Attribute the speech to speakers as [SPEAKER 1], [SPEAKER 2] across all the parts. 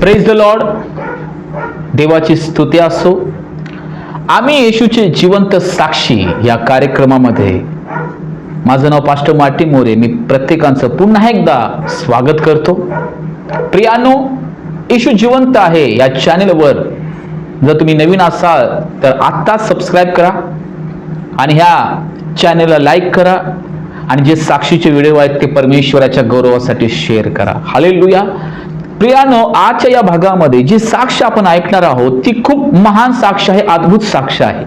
[SPEAKER 1] Praise the Lord देवाची स्तुती असो. आम्ही येशूचे जिवंत साक्षी या कार्यक्रमामध्ये माझं नाव पास्टर मार्टिन मोरे मी प्रत्येकांचं पुन्हा एकदा स्वागत करतो. प्रियानो येशू जिवंत आहे या चॅनेलवर जर तुम्ही नवीन असाल तर आत्ताच सबस्क्राईब करा आणि ह्या चॅनेलला लाईक करा आणि जे साक्षीचे व्हिडिओ आहेत ते परमेश्वराच्या गौरवासाठी शेअर करा. हालेलुया प्रियानो आजच्या या भागामध्ये जी साक्ष आपण ऐकणार आहोत ती खूप महान साक्ष आहे अद्भुत साक्ष आहे.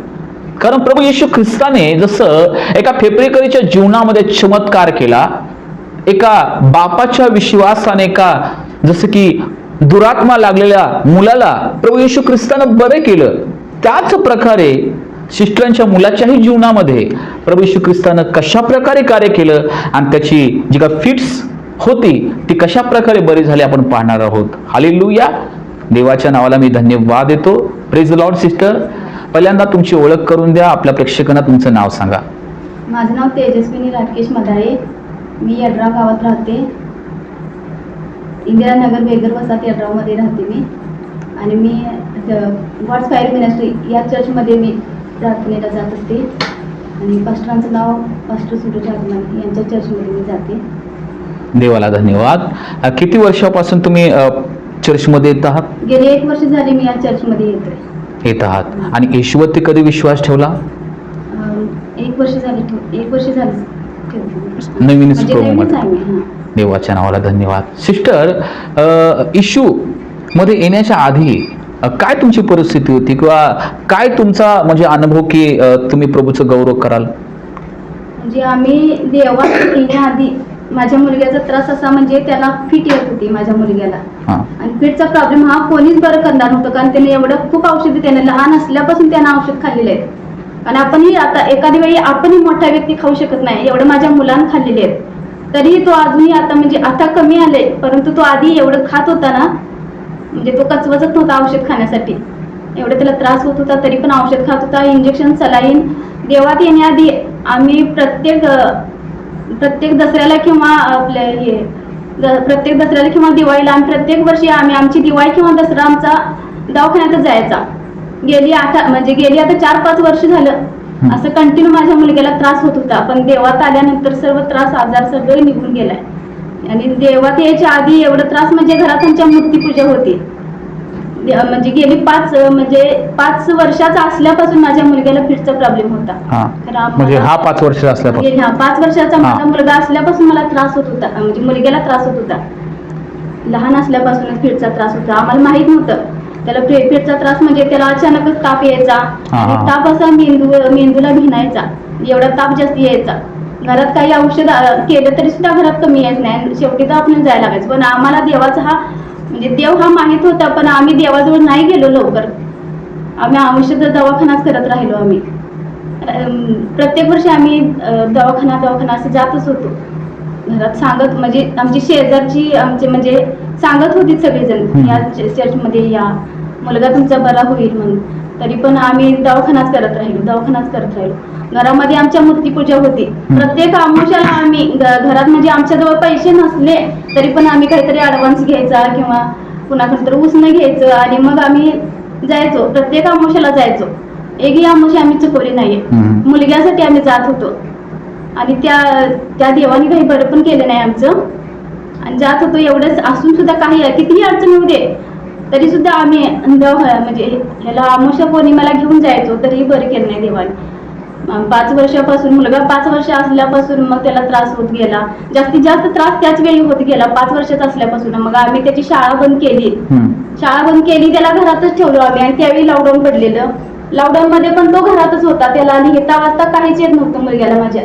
[SPEAKER 1] कारण प्रभू येशू ख्रिस्ताने जसं एका फेब्रेकरीच्या जीवनामध्ये चमत्कार केला एका बापाच्या विश्वासाने एका जसं की दुरात्मा लागलेल्या मुलाला प्रभू येशू ख्रिस्तानं बरे केलं त्याच प्रकारे सिस्टरांच्या मुलाच्याही जीवनामध्ये प्रभू येशू ख्रिस्तानं कशा प्रकारे कार्य केलं आणि त्याची जी का फिट्स होती ती कशा प्रकारे बरी झाली आपण पाहणार आहोत. हालेलुया देवाच्या नावाला मी धन्यवाद देतो. प्रेज लॉर्ड सिस्टर पहिल्यांदा तुमची ओळख करून द्या. आपल्या प्रेक्षकांना तुमचं नाव सांगा.
[SPEAKER 2] माझं नाव तेजस्विनी राकेश मदाळे. मी यड्राव गावात राहते. इंदिरानगर बेगर वसात यड्रावमध्ये राहते मी. आणि मी गॉड्स फायर मिनिस्ट्री या चर्चमध्ये मी प्रार्थनेला जात असते. आणि पास्टरांचं नाव पास्टर सुरू यांच्या चर्चमध्ये मी जाते.
[SPEAKER 1] देवाला धन्यवाद. किती वर्षापासून तुम्ही चर्चमध्ये येत आहात?
[SPEAKER 2] गेले एक वर्ष झाले मी या चर्चमध्ये येते
[SPEAKER 1] येत आहात. आणि येशूवरती कधी विश्वास ठेवला?
[SPEAKER 2] एक वर्ष झाले एक वर्ष झाले ठेवते.
[SPEAKER 1] नवीन
[SPEAKER 2] म्हणजे नवीनच
[SPEAKER 1] देवाच्या नावाला धन्यवाद. सिस्टर इशू मध्ये येण्याच्या आधी काय तुमची परिस्थिती होती? किंवा काय तुमचा म्हणजे अनुभव की तुम्ही प्रभूचं गौरव कराल?
[SPEAKER 2] म्हणजे आम्ही देवात येण्याआधी माझ्या मुलग्याचा त्रास असा म्हणजे त्याला फिट येत होती माझ्या मुलग्याला.
[SPEAKER 1] हा.
[SPEAKER 2] आणि फिटचा प्रॉब्लेम हा कोणीच बरं करणार नव्हतं कारण त्याने एवढं खूप औषधी त्याने लहान असल्यापासून त्यानं औषध खाल्लेलं आहे. आणि आपणही आता एखादी वेळी आपणही मोठा व्यक्ती खाऊ शकत नाही एवढं माझ्या मुलानं खाल्लेले आहेत तरीही तो अजूनही आता म्हणजे आता कमी आले परंतु तो आधी एवढं खात होता ना म्हणजे तो कचवचत नव्हता औषध खाण्यासाठी. एवढं त्याला त्रास होत होता तरी पण औषध खात होता इंजेक्शन सलाईन देवात येण्याआधी आम्ही प्रत्येक अं, प्रत्येक दसऱ्याला किंवा आपल्या हे प्रत्येक दसऱ्याला किंवा दिवाळीला आम्ही प्रत्येक वर्षी आम्ही आमची दिवाळी किंवा दसरा आमचा दवाखान्यातच जायचा. गेली आता म्हणजे गेली आता चार पाच वर्ष झालं. असं कंटिन्यू माझ्या मुलग्याला त्रास होत होता. पण देवात आल्यानंतर सर्व त्रास आजार सगळे निघून गेलाय. आणि देवात यायच्या आधी एवढं त्रास म्हणजे घरात आमच्या मूर्तीपूजा होती. म्हणजे गेली पाच म्हणजे पाच वर्षाचा असल्यापासून माझ्या मुलग्याला फिटचा प्रॉब्लेम होता.
[SPEAKER 1] हा.
[SPEAKER 2] तर
[SPEAKER 1] म्हणजे हा पाच वर्ष असल्यापासून.
[SPEAKER 2] म्हणजे पाच वर्षाचा. माझा मुलगा असल्यापासून मला त्रास होत होता. म्हणजे मुलग्याला त्रास होत होता. लहान असल्यापासूनच फिटचा त्रास होता. आम्हाला माहीत नव्हतं. त्याला फिटचा त्रास म्हणजे त्याला अचानकच ताप यायचा. आणि. ताप असा मेंदू मेंदूला भिनायचा एवढा ताप जास्त यायचा. घरात काही औषध केलं तरी सुद्धा घरात कमी यायचं नाही. शेवटी तर आपण जायला लागायचं. पण आम्हाला देवाचा हा म्हणजे देव हा माहीत होता पण आम्ही देवाजवळ नाही गेलो लवकर. आम्ही औषध दवाखानाच करत राहिलो आम्ही. प्रत्येक वर्षी आम्ही दवाखाना दवाखाना असं जातच होतो. घरात सांगत म्हणजे आमची शेजारची आमचे म्हणजे सांगत होती सगळेजण. या चर्चमध्ये या मुलगा तुमचा बरा होईल म्हणून. तरी पण आम्ही दवाखानाच करत राहिलो दवाखानाच करत राहिलो. घरामध्ये आमच्या मूर्तीपूजा होती. प्रत्येक आमुषाला आम्ही घरात म्हणजे आमच्याजवळ पैसे नसले तरी पण आम्ही काहीतरी ॲडव्हान्स घ्यायचा किंवा कुणाकडे तर उसणं घ्यायचं आणि मग आम्ही जायचो. प्रत्येक आमुषाला जायचो. एकही आमुषी आम्ही चुकवली नाहीये. मुलग्यासाठी आम्ही जात होतो. आणि त्या त्या देवाने काही बरं पण केलं नाही आमचं. आणि जात होतो एवढंच. असून सुद्धा काही कितीही अडचण येऊ दे तरी सुद्धा आम्ही म्हणजे ह्याला आमुषा पौर्णिमेला घेऊन जायचो तरीही बरं केलं नाही देवाने. पाच वर्षापासून मुलगा पाच वर्ष असल्यापासून मग त्याला त्रास होत गेला. जास्तीत जास्त त्रास त्याच वेळी होत गेला पाच वर्षाचा असल्यापासून. मग आम्ही त्याची शाळा बंद केली. शाळा बंद केली त्याला घरातच ठेवलो आम्ही आणि त्यावेळी लॉकडाऊन पडलेलं. लॉकडाऊन मध्ये पण तो घरातच होता. त्याला लिहिता वाचता काहीच येत नव्हतं मुलग्याला माझ्या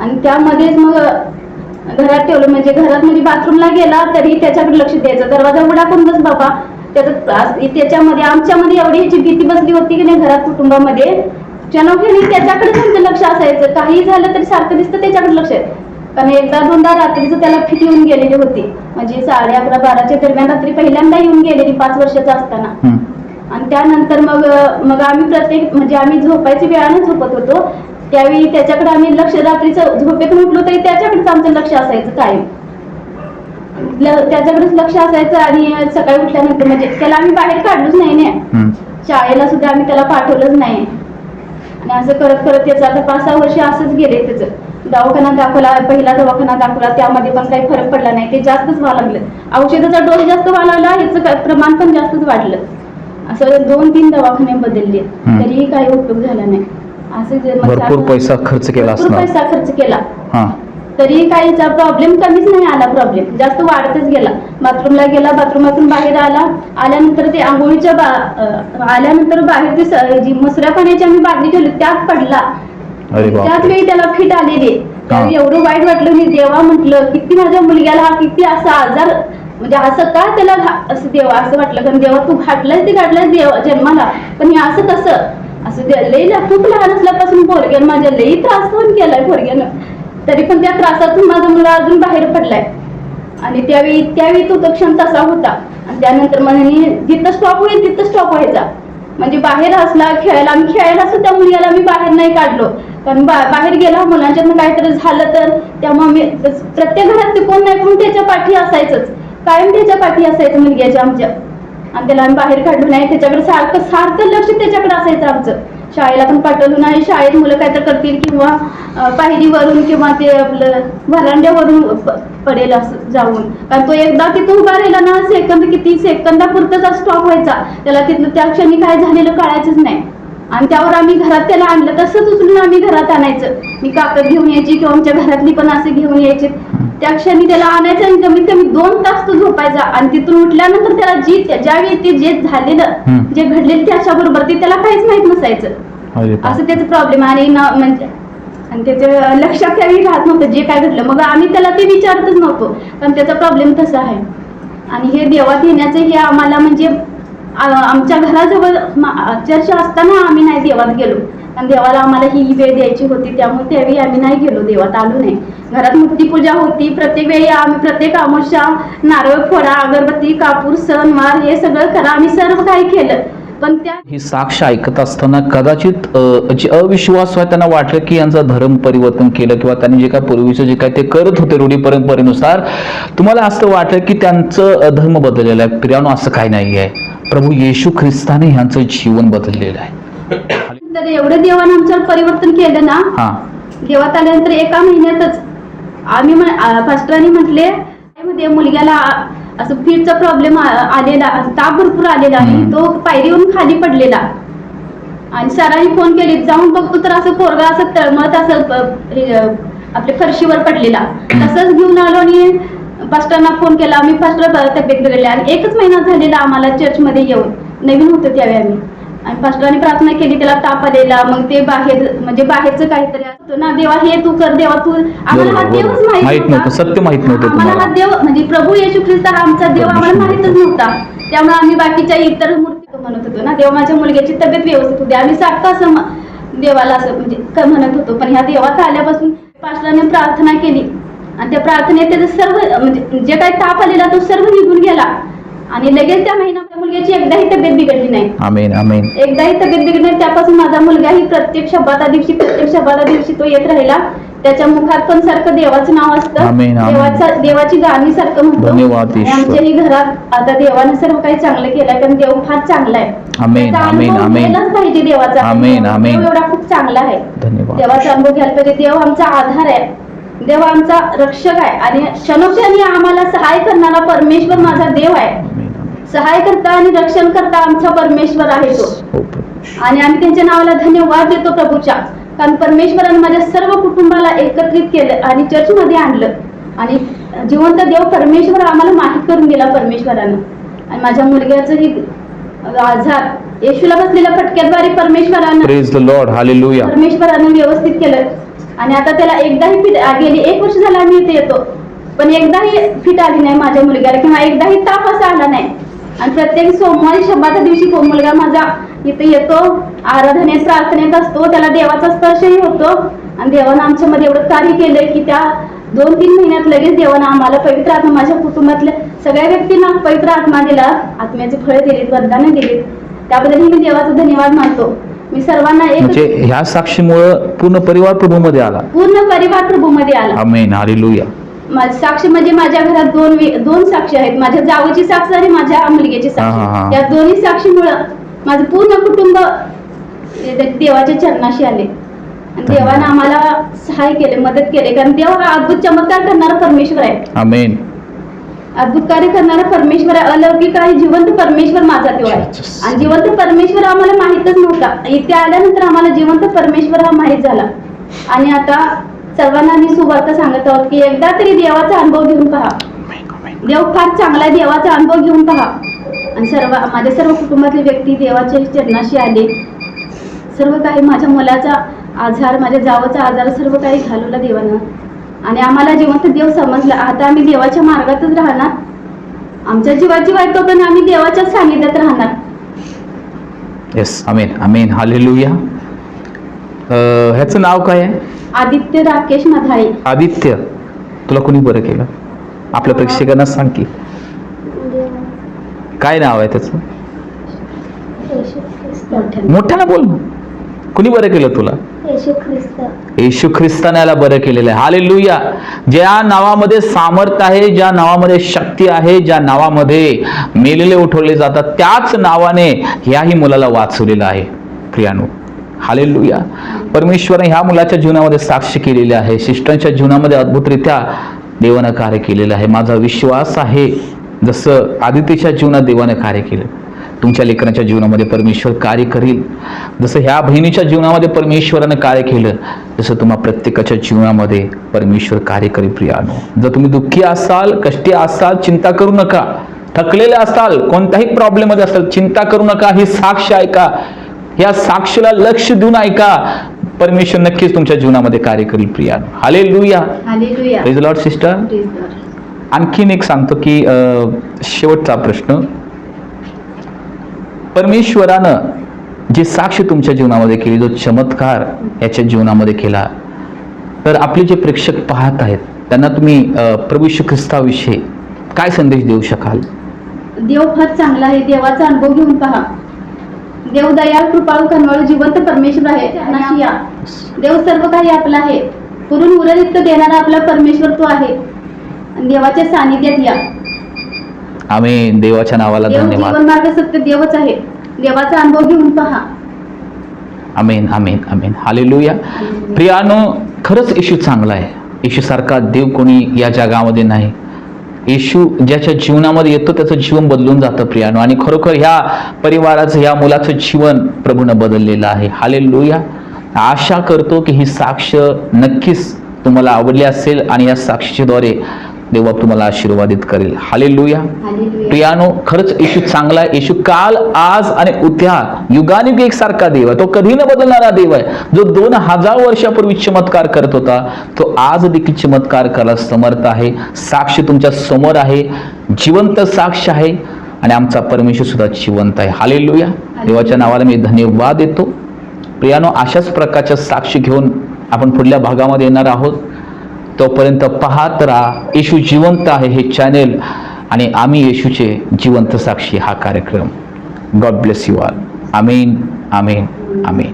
[SPEAKER 2] आणि त्यामध्येच मग घरात ठेवलं. म्हणजे घरात म्हणजे बाथरूमला गेला तरी त्याच्याकडे लक्ष द्यायचं. दरवाजा उघडा बस बाबा त्याचा त्याच्यामध्ये आमच्यामध्ये एवढी ह्याची भीती बसली होती की नाही घरात कुटुंबामध्ये. क्षणोक्षणी त्याच्याकडे त्यांचं लक्ष असायचं. काही झालं तरी सारखं दिसतं त्याच्याकडे लक्ष आहे. कारण एकदा दोनदा रात्रीचं त्याला फिट येऊन गेलेली होती. म्हणजे साडे अकरा बाराच्या दरम्यान रात्री पहिल्यांदा येऊन गेलेली पाच वर्षाचा असताना. आणि त्यानंतर मग मग आम्ही प्रत्येक म्हणजे आम्ही झोपायची वेळाने झोपत होतो. त्यावेळी त्याच्याकडे आम्ही लक्ष रात्रीचं झोपेतून उठलो तरी त्याच्याकडेच आमचं लक्ष असायचं कायम. त्याच्याकडेच लक्ष असायचं आणि सकाळी उठल्यानंतर म्हणजे त्याला आम्ही बाहेर काढलोच नाही ना. शाळेला सुद्धा आम्ही त्याला पाठवलंच नाही. आणि असं करत करत त्याचं आता पाच सहा वर्ष असंच गेले त्याचं. दवाखाना दाखवला पहिला दवाखाना दाखवला त्यामध्ये पण काही फरक पडला नाही. ते जास्तच व्हायला लागलं. औषधाचा डोस जास्त व्हायला लागला ह्याचं प्रमाण पण जास्तच वाढलं. असं दोन तीन दवाखाने बदलले. तरीही काही उपयोग झाला नाही. असं
[SPEAKER 1] पैसा खर्च केला
[SPEAKER 2] पैसा खर्च केला.
[SPEAKER 1] हा.
[SPEAKER 2] तरी काहीचा प्रॉब्लेम कमीच नाही आला प्रॉब्लेम जास्त वाढतच गेला. बाथरूमला गेला बाथरूमातून बाहेर आला. आल्यानंतर ते आंघोळीच्या बा आल्यानंतर बाहेर ते जी मसऱ्या पाण्याची आम्ही बादली ठेवली त्यात पडला.
[SPEAKER 1] अरे
[SPEAKER 2] त्याच वेळी त्याला फिट आलेली एवढं वाईट वाटलं मी देवा म्हटलं किती माझ्या मुलग्याला हा किती असा आजार म्हणजे असं का त्याला असं देवा असं वाटलं? कारण देवा तू घातलाय ते घातलाय देव जन्माला. पण हे असं कसं? असं लई खूप लहान असल्यापासून पोरग्यानं माझ्या लई त्रास सहन केलाय पोरग्यानं. तरी पण त्या त्रासातून माझा मुलगा अजून बाहेर पडलाय. आणि त्यावेळी त्यावेळी तो तो क्षण तसा होता. आणि त्यानंतर म्हणे जिथं स्टॉप होईल तिथं स्टॉप व्हायचा. म्हणजे बाहेर असला खेळायला आम्ही खेळायला सुद्धा मुलग्याला मी बाहेर नाही काढलो. कारण बा- बाहेर गेला मुलांच्या काहीतरी झालं तर त्यामुळे मी प्रत्येक घरात ते कोण नाही कोण त्याच्या पाठी असायचंच. कायम त्याच्या पाठी असायचं मुलग्याच्या आमच्या. आणि त्याला आम्ही बाहेर काढलो नाही. त्याच्याकडे सारखं सारखं लक्ष त्याच्याकडे असायचं आमचं. शाळेला पण पाठवलं नाही. शाळेत मुलं काय तर करतील किंवा पायरी पायरीवरून किंवा ते आपलं व्हरांड्यावरून पडेल असं जाऊन. कारण तो एकदा तिथं उभा राहिला ना सेकंद किती सेकंदापुरतच स्टॉप व्हायचा. त्याला तिथलं त्या क्षणी काय झालेलं कळायचंच नाही. आणि त्यावर आम्ही घरात त्याला आणलं तसंच उचलून आम्ही घरात आणायचं. मी काकद घेऊन यायची किंवा आमच्या घरातली पण असे घेऊन यायचे. त्या क्षणी त्याला आणायचं आणि कमीत कमी दोन तास तो झोपायचा. आणि तिथून उठल्यानंतर त्याला जी ज्यावेळी ते जे झालेलं. जे घडलेलं त्याच्या बरोबर ते त्याला काहीच माहीत नसायचं. असं त्याचं प्रॉब्लेम आणि न- म्हणजे आणि त्याच्या लक्षात त्यावेळी राहत नव्हतं जे काय घडलं. मग आम्ही त्याला ते विचारतच नव्हतो. कारण त्याचा प्रॉब्लेम तसा आहे. आणि हे देवात येण्याचं हे आम्हाला म्हणजे आमच्या घराजवळ चर्च असताना आम्ही नाही देवात गेलो. आणि देवाला आम्हाला ही वेळ द्यायची होती त्यामुळे त्यावेळी आम्ही नाही गेलो देवात आलो नाही घरात मूर्ती पूजा होती प्रत्येक वेळी आम्ही प्रत्येक आमोशा नारळ फोडा अगरबत्ती कापूर सण मार हे सगळं करा आम्ही सर्व काही केलं. पण त्या
[SPEAKER 1] ही साक्ष ऐकत असताना कदाचित जे अविश्वास आहे त्यांना वाटलं की यांचा धर्म परिवर्तन केलं किंवा त्यांनी जे काय पूर्वीचं जे काय ते करत होते रूढी परंपरेनुसार तुम्हाला असं वाटलं की त्यांचं धर्म बदललेलं आहे? प्रियानो असं काही नाही आहे प्रभू येशू ख्रिस्ताने ह्यांचं जीवन बदललेलं आहे.
[SPEAKER 2] तर एवढं देवानं आमच्यावर परिवर्तन केलं ना
[SPEAKER 1] हा.
[SPEAKER 2] देवात आल्यानंतर एका महिन्यातच आम्ही फास्टरांनी म्हटले मध्ये मुलग्याला असं फीटचा प्रॉब्लेम आलेला ताप भरपूर आलेला आणि
[SPEAKER 1] हम्म.
[SPEAKER 2] तो पायरीवरून खाली पडलेला. आणि सरांनी फोन केले जाऊन बघतो तर असं पोरगा असं तळमळत असं प- हे, अ, आपल्या फरशीवर पडलेला. तसंच घेऊन आलो आणि फास्टरांना फोन केला. आम्ही फास्टर तब्येत बिघडली. आणि एकच महिना झालेला आम्हाला चर्चमध्ये येऊन. नवीन होतं त्यावेळी आम्ही. आणि फास्टरांनी प्रार्थना केली त्याला ताप आलेला मग ते बाहेर म्हणजे बाहेरचं काहीतरी असतं ना देवा हे तू कर देवा तू आम्हाला हा देवच. माहीत
[SPEAKER 1] नव्हतं, सत्य माहीत नव्हतं
[SPEAKER 2] आम्हाला. हा देव म्हणजे प्रभू येशू ख्रिस्त हा आमचा देव आम्हाला. माहितच नव्हता त्यामुळे आम्ही बाकीच्या इतर मूर्ती म्हणत होतो ना देवा माझ्या मुलग्याची तब्येत व्यवस्थित होती आम्ही सारखं असं देवाला असं म्हणजे क- म्हणत होतो पण ह्या देवात आल्यापासून पास्टराने प्रार्थना केली आणि त्या प्रार्थनेत त्याचं सर्व म्हणजे जे काही ताप आलेला तो सर्व निघून गेला आणि लगेच त्या महिन्यात मुलग्याची एकदाही तब्येत बिघडली नाही.
[SPEAKER 1] आमेन आमेन.
[SPEAKER 2] एकदाही तब्येत बिघडली नाही. त्यापासून माझा मुलगाही प्रत्येक शब्दाता दिवशी प्रत्येक शब्दाता दिवशी तो येत राहिला. त्याच्या मुखात पण सारखं देवाचं नाव असतं.
[SPEAKER 1] आमेन, आमेन.
[SPEAKER 2] देवाचा देवाची गाणी सारखं म्हणतो.
[SPEAKER 1] धन्यवाद,
[SPEAKER 2] आणि
[SPEAKER 1] ईश्वर.
[SPEAKER 2] आमच्याही घरात आता देवाने सर्व काही चांगलं केलंय कारण देव फार चांगला आहे.
[SPEAKER 1] आमेन,
[SPEAKER 2] त्याचा
[SPEAKER 1] आमेन,
[SPEAKER 2] अनुभव
[SPEAKER 1] आमेन.
[SPEAKER 2] घ्यायलाच पाहिजे देवाचा
[SPEAKER 1] आमेन,
[SPEAKER 2] देव
[SPEAKER 1] आमेन.
[SPEAKER 2] एवढा खूप चांगला आहे.
[SPEAKER 1] धन्यवाद.
[SPEAKER 2] देवाचा अनुभव घ्यायला पाहिजे. देव आमचा आधार आहे. देव आमचा रक्षक आहे. आणि क्षणोक्षणी आम्हाला सहाय करणारा परमेश्वर माझा देव आहे. सहाय करता आणि रक्षण करता आमचा परमेश्वर आहे तो. आणि आम्ही त्यांच्या नावाला धन्यवाद देतो प्रभूच्या. कारण परमेश्वराने माझ्या सर्व कुटुंबाला एकत्रित केलं आणि चर्चमध्ये आणलं. आणि जिवंत देव परमेश्वर आम्हाला माहीत करून दिला परमेश्वरानं. आणि माझ्या मुलग्याचं ही आजार येशूला बसलेल्या फटक्याद्वारे परमेश्वरानं परमेश्वरानं व्यवस्थित केलं. आणि आता त्याला एकदाही फिट गेली एक वर्ष झालं आम्ही इथे येतो. पण एकदाही फिट आली नाही माझ्या मुलग्याला किंवा एकदाही ताप असा आला नाही. आणि प्रत्येक सोमवारी शब्दाच्या दिवशी तो मुलगा माझा इथे येतो आराधनेत प्रार्थनेत असतो त्याला देवाचा स्पर्शही होतो. आणि देवानं आमच्यामध्ये एवढं कार्य केलंय की त्या दोन तीन महिन्यात लगेच देवानं आम्हाला पवित्र आत्मा माझ्या कुटुंबातल्या सगळ्या व्यक्तींना पवित्र आत्मा दिला. आत्म्याचे फळं दिलीत वरदानं दिलीत. त्याबद्दल मी देवाचा धन्यवाद मानतो. मी सर्वांना एक
[SPEAKER 1] म्हणजे ह्या साक्षीमुळं पूर्ण परिवार प्रभूमध्ये आला.
[SPEAKER 2] पूर्ण परिवार प्रभूमध्ये आला.
[SPEAKER 1] आमेन हालेलुया
[SPEAKER 2] माझी साक्ष म्हणजे माझ्या घरात दोन दोन साक्षी आहेत. माझ्या जावची साक्ष आणि माझ्या मुलग्याची. साक्ष. या दोन्ही साक्षीमुळं माझं पूर्ण कुटुंब देवाच्या चरणाशी आले. आणि देवानं आम्हाला सहाय्य केले मदत केले. कारण देव हा अद्भुत चमत्कार करणारा परमेश्वर आहे. अद्भुत कार्य करणारा परमेश्वर आहे. अलौकिक आहे जिवंत परमेश्वर माझा देव आहे. आणि जिवंत परमेश्वर आम्हाला माहितच नव्हता. इथे आल्यानंतर आम्हाला जिवंत परमेश्वर हा माहीत झाला. आणि आता सर्वांना मी सुवार्ता सांगत आहोत की एकदा तरी देवाचा अनुभव घेऊन पहा. देव फार चांगला देवाचा अनुभव घेऊन पहा. आणि सर्व माझ्या सर्व कुटुंबातले व्यक्ती देवाच्या चरणाशी आले. सर्व काही माझ्या मुलाचा आजार माझ्या जावाचा आजार सर्व काही घालवला देवानं. आणि आम्हाला जिवंत देव समजला. आता आम्ही देवाच्या मार्गातच राहणार. आमच्या जीवाची वाईट पण आम्ही देवाच्याच सानिध्यात राहणार.
[SPEAKER 1] येस आमेन आमेन हालेलुया ह्याचं नाव काय आहे?
[SPEAKER 2] आदित्य राकेश मधाळे.
[SPEAKER 1] आदित्य तुला कोणी बरं केलं? आपल्या प्रेक्षकांना सांग की. काय नाव आहे त्याचं?
[SPEAKER 2] मोठ्यानं.
[SPEAKER 1] मोठ्यानं बोल ना. कुणी बरं केलं तुला?
[SPEAKER 3] येशू ख्रिस्त
[SPEAKER 1] येशू ख्रिस्ताने याला बरं केलेलं आहे. हालेलुया. ज्या नावामध्ये सामर्थ्य आहे ज्या नावामध्ये शक्ती आहे ज्या नावामध्ये मेलेले उठवले जातात त्याच नावाने ह्याही मुलाला वाचवलेलं आहे. प्रियानो हालेलुया. परमेश्वरने ह्या मुलाच्या जीवनामध्ये साक्ष केलेली आहे. शिष्टांच्या जीवनामध्ये अद्भुतरित्या देवानं कार्य केलेलं आहे. माझा विश्वास आहे जसं आदित्यच्या जीवनात देवानं कार्य केलं. तुमच्या लेकरांच्या जीवनामध्ये परमेश्वर कार्य करील. जसं ह्या बहिणीच्या जीवनामध्ये परमेश्वरानं कार्य केलं तसं तुम्हा प्रत्येकाच्या जीवनामध्ये परमेश्वर कार्य करील प्रियानो. जर तुम्ही दुःखी असाल कष्टी असाल चिंता करू नका. थकलेले असाल कोणत्याही प्रॉब्लेममध्ये असाल चिंता करू नका. ही साक्ष ऐका. या साक्षीला लक्ष देऊन ऐका. परमेश्वर नक्कीच तुमच्या जीवनामध्ये कार्य करील प्रियानो हाले लुया प्रेज लॉर्ड सिस्टर. आणखीन एक सांगतो की शेवटचा प्रश्न. परमेश्वरानं जी साक्ष तुमच्या जीवनामध्ये केली जो चमत्कार याच्या जीवनामध्ये केला तर आपले जे प्रेक्षक पाहत आहेत त्यांना तुम्ही प्रभू ख्रिस्ताविषयी काय संदेश देऊ शकाल?
[SPEAKER 2] देव फार चांगला आहे देवाचा अनुभव घेऊन पहा. देव दयाळ कृपाळू कनवाळू जिवंत परमेश्वर आहे देव सर्व काही आपलं आहे. पुरून उरलित देणारा आपला परमेश्वर तो आहे. देवाच्या सानिध्यात या.
[SPEAKER 1] आम्ही देवाच्या नावाला धन्यवाद.
[SPEAKER 2] जीवन मार्ग सत्य देवच आहे. देवाचा अनुभव घेऊन पहा.
[SPEAKER 1] Amen amen amen hallelujah. प्रियानो खरंच येशू चांगला आहे. येशूसारखा देव कोणी या जगामध्ये नाही. येशू ज्याच्या जीवनामध्ये येतो त्याचं जीवन बदलून जातं प्रियानो. आणि खरोखर ह्या परिवाराचं ह्या मुलाचं जीवन प्रभूनं बदललेलं आहे. हालेलुया. आशा करतो की ही साक्ष नक्कीच तुम्हाला आवडली असेल आणि या साक्षीद्वारे देवा तुम्हाला आशीर्वादित करेल. Hallelujah
[SPEAKER 2] hallelujah.
[SPEAKER 1] प्रियानो खरंच येशू चांगला आहे. येशू काल आज आणि उद्या युगानुग एक सारखा देव आहे. तो कधी न बदलणारा देव आहे. जो दोन हजार वर्षापूर्वी चमत्कार करत होता तो आज देखील चमत्कार करायला समर्थ आहे. साक्ष तुमच्यासमोर आहे. जिवंत साक्ष आहे. आणि आमचा परमेश्वर सुद्धा जिवंत आहे. हालेलुया देवाच्या नावाला मी धन्यवाद देतो. प्रियानो अशाच प्रकारच्या साक्षी घेऊन आपण पुढल्या भागामध्ये येणार आहोत. तोपर्यंत पाहत राहा येशू जिवंत आहे हे चॅनेल आणि आम्ही येशूचे जिवंत साक्षी हा कार्यक्रम. गॉड ब्लेस यू आल आमीन आमीन आमीन